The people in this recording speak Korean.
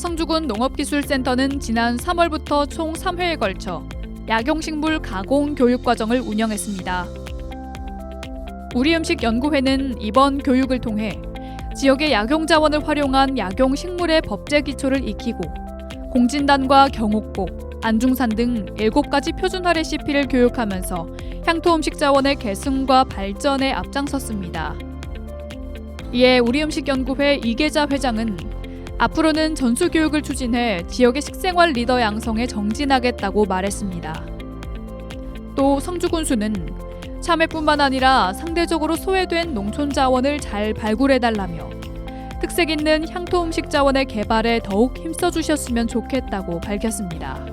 성주군 농업기술센터는 지난 3월부터 총 3회에 걸쳐 약용식물 가공 교육 과정을 운영했습니다. 우리 음식 연구회는 이번 교육을 통해 지역의 약용 자원을 활용한 약용 식물의 법제 기초를 익히고 공진단과 경옥고, 안중산 등 7가지 표준화 레시피를 교육하면서 향토 음식 자원의 계승과 발전에 앞장섰습니다. 이에 우리 음식 연구회 이계자 회장은 앞으로는 전수 교육을 추진해 지역의 식생활 리더 양성에 정진하겠다고 말했습니다. 또 성주군수는 참외뿐만 아니라 상대적으로 소외된 농촌 자원을 잘 발굴해달라며 특색 있는 향토 음식 자원의 개발에 더욱 힘써 주셨으면 좋겠다고 밝혔습니다.